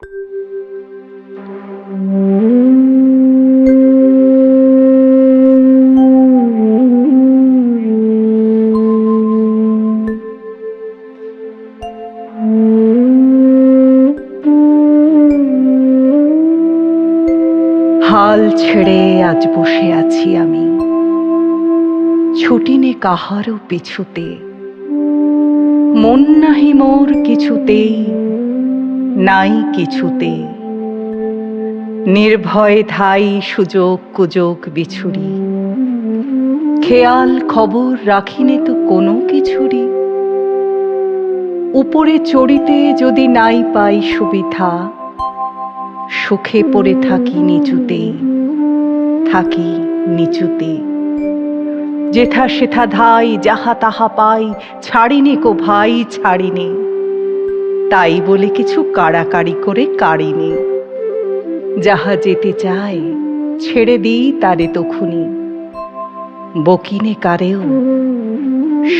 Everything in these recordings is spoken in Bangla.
হাল ছেড়ে আজ বসে আছি আমি। ছুটিনে কাহারও পিছুতে। মন নাহি মোর কিছুতেই নাই কিছুতে। নির্ভয় ধাই সুযোগ কুযোগ বিছুরি। খেয়াল খবর রাখিনে তো কোনো কিছুরই। উপরে চড়িতে যদি নাই পাই সুবিধা, সুখে পড়ে থাকি নিচুতে থাকি নিচুতে। যেথা সেথা ধাই, যাহা তাহা পাই, ছাড়িনে কো ভাই, ছাড়িনে। তাই বলে কিছু কাড়াকাড়ি করে কাড়িনে যাহা যেতে চায়, ছেড়ে দিই তারে তখুনি। বকিনে কারেও,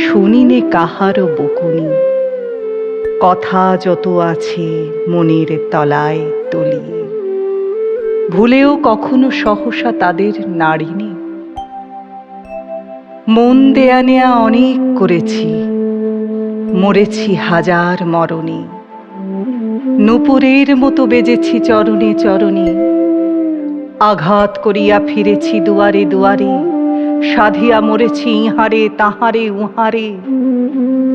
শুনিনে কাহারও বকুনি। কথা যত আছে মনের তলায় তলিয়ে ভুলেও কখনো সহসা তাদের নাড়িনি মন দেয়া নেয়া অনেক করেছি, মরেছি হাজার মরণে। নুপুরের মতো বেজেছি চরণে চরণে। আঘাত করিয়া ফিরেছি দুয়ারে দুয়ারে, সাধিয়া মরেছি ইহারে তাহারে উহারে।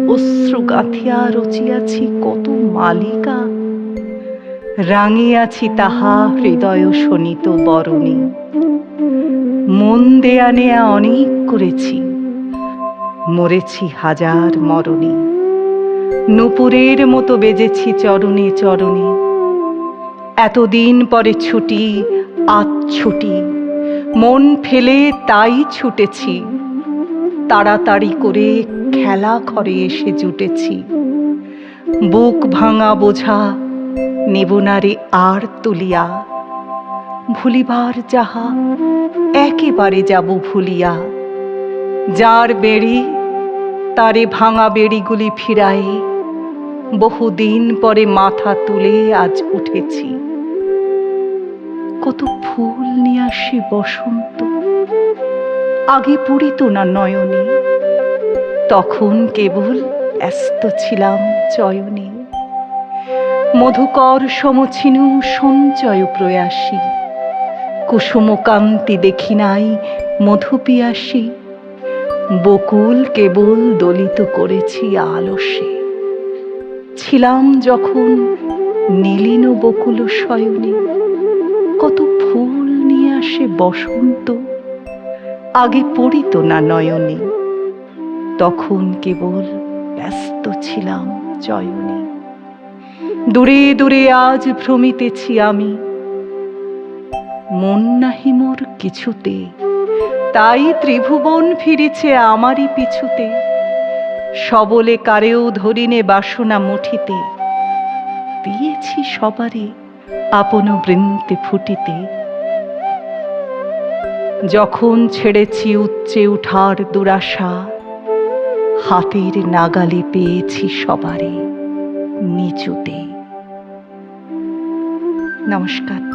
অশ্রু গাঁথিয়া রচিয়াছি কত মালিকা। রাঙিয়াছি তাহা হৃদয় শোনিত বরণে। মন দেয়া নেয়া অনেক করেছি, মরেছি হাজার মরণে। নুপুরের মতো বেজেছি চরণে চরণে। এতদিন পরে ছুটি, আজ ছুটি। মন ফেলে তাই ছুটেছি। তাড়াতাড়ি করে খেলা ঘরে এসে জুটেছি। বুক ভাঙা বোঝা নেবনারে আর তুলিয়া। ভুলিবার যাহা, একেবারে যাব ভুলিয়া। যার বেড়ি, তারে ভাঙা বেড়িগুলি ফিরাই বহুদিন পরে মাথা তুলে আজ উঠেছি। কত ফুল নিয়ে আসে বসন্ত। আগে পড়িত না নয়নে। তখন কেবল ব্যস্ত ছিলাম চয়নে। মধুকর সমছিনু সঞ্চয় প্রয়াসী। কুসুমকান্তি দেখি নাই মধু পিয়াসী বকুল কেবল দলিত করেছি আলসে। ছিলাম যখন নীলিন বকুল শয়নে কত ফুল নিয়ে আসে বসন্ত। আগে পড়িত না নয়নে, তখন কেবল ব্যস্ত ছিলাম চয়নে দূরে দূরে আজ ভ্রমিতেছি আমি। মন নাহি মোর কিছুতে, তাই ত্রিভুবন ফিরেছে আমারই পিছুতে। সবলে কারেও ধরিনে বাসনা মুঠিতে। দিয়েছি সবারে আপন বৃন্তে ফুটিতে। যখন ছেড়েছি উচ্চে উঠার দুরাশা, হাতের নাগালে পেয়েছি সবারে নিচুতে। নমস্কার।